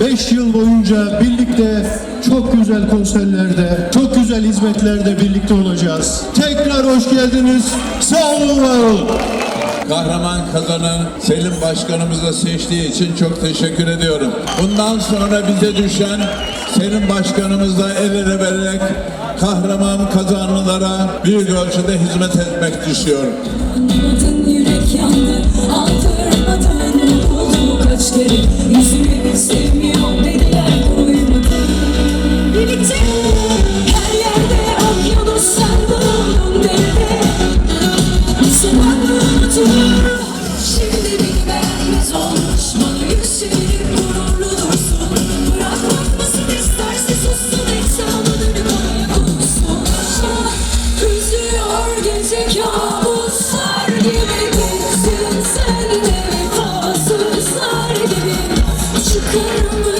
Beş yıl boyunca birlikte çok güzel konserlerde, çok güzel hizmetlerde birlikte olacağız. Tekrar hoş geldiniz. Sağ olun, var olun. Kahraman kazanı Selim Başkanımıza seçtiği için çok teşekkür ediyorum. Bundan sonra bize düşen Selim Başkanımızla el ele vererek kahraman kazanlılara büyük ölçüde hizmet etmek düşüyor. Yürek yandı. you. couldn't